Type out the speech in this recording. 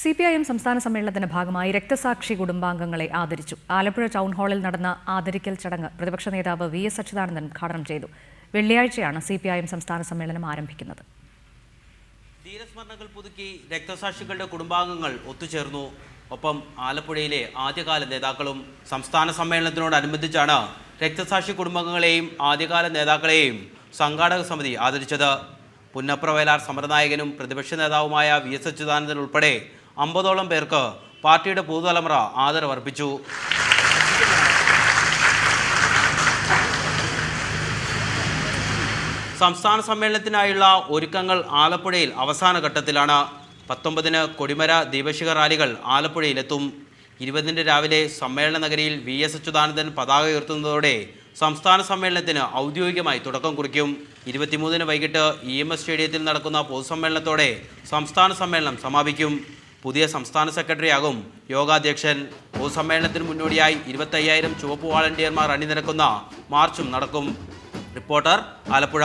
C P I M സംസ്ഥാന സമ്മേളനത്തിന്റെ ഭാഗമായി രക്തസാക്ഷി കുടുംബാംഗങ്ങളെ ആദരിച്ചു. ആലപ്പുഴ ടൗൺ ഹാളിൽ നടന്ന ആദരിക്കൽ ചടങ്ങ് പ്രതിപക്ഷ നേതാവ് വി എസ് അച്യുതാനന്ദൻ ഉദ്ഘാടനം ചെയ്തു. വെള്ളിയാഴ്ചയാണ് സി പി ഐ എം സംസ്ഥാന സമ്മേളനം ആരംഭിക്കുന്നത്. ധീരസ്മരണകൾ പുതുക്കി രക്തസാക്ഷികളുടെ കുടുംബാംഗങ്ങൾ ഒത്തുചേർന്നു. ഒപ്പം ആലപ്പുഴയിലെ ആദ്യകാല നേതാക്കളും സംസ്ഥാന സമ്മേളനത്തിനോടനുബന്ധിച്ചാണ് രക്തസാക്ഷി കുടുംബങ്ങളെയും ആദ്യകാല നേതാക്കളെയും സംഘാടക സമിതി ആദരിച്ചത്. പുന്നപ്ര വയലാർ സമരനായകനും പ്രതിപക്ഷ നേതാവുമായ വി എസ് അച്യുതാനന്ദൻ ഉൾപ്പെടെ അമ്പതോളം പേർക്ക് പാർട്ടിയുടെ പുതുതലമുറ ആദരവർപ്പിച്ചു സംസ്ഥാന സമ്മേളനത്തിനായുള്ള ഒരുക്കങ്ങൾ ആലപ്പുഴയിൽ അവസാന ഘട്ടത്തിലാണ്. പത്തൊമ്പതിന് കൊടിമര ദീപശിഖ റാലികൾ ആലപ്പുഴയിലെത്തും. ഇരുപതിന് രാവിലെ സമ്മേളന നഗരിയിൽ വി എസ് അച്യുതാനന്ദൻ പതാക ഉയർത്തുന്നതോടെ സംസ്ഥാന സമ്മേളനത്തിന് ഔദ്യോഗികമായി തുടക്കം കുറിക്കും. ഇരുപത്തിമൂന്നിന് വൈകിട്ട് ഇ എം എസ് സ്റ്റേഡിയത്തിൽ നടക്കുന്ന പൊതുസമ്മേളനത്തോടെ സംസ്ഥാന സമ്മേളനം സമാപിക്കും. പുതിയ സംസ്ഥാന സെക്രട്ടറിയാകും യോഗാധ്യക്ഷൻ. പൊതുസമ്മേളനത്തിന് മുന്നോടിയായി ഇരുപത്തയ്യായിരം ചുവപ്പ് വാളണ്ടിയർമാർ അണിനിരക്കുന്ന മാർച്ചും നടക്കും. റിപ്പോർട്ടർ ആലപ്പുഴ.